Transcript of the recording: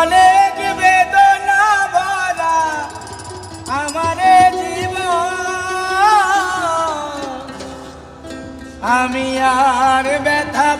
অনেক বেদনা ভরা আমার জীবন। আমি আর ব্যথা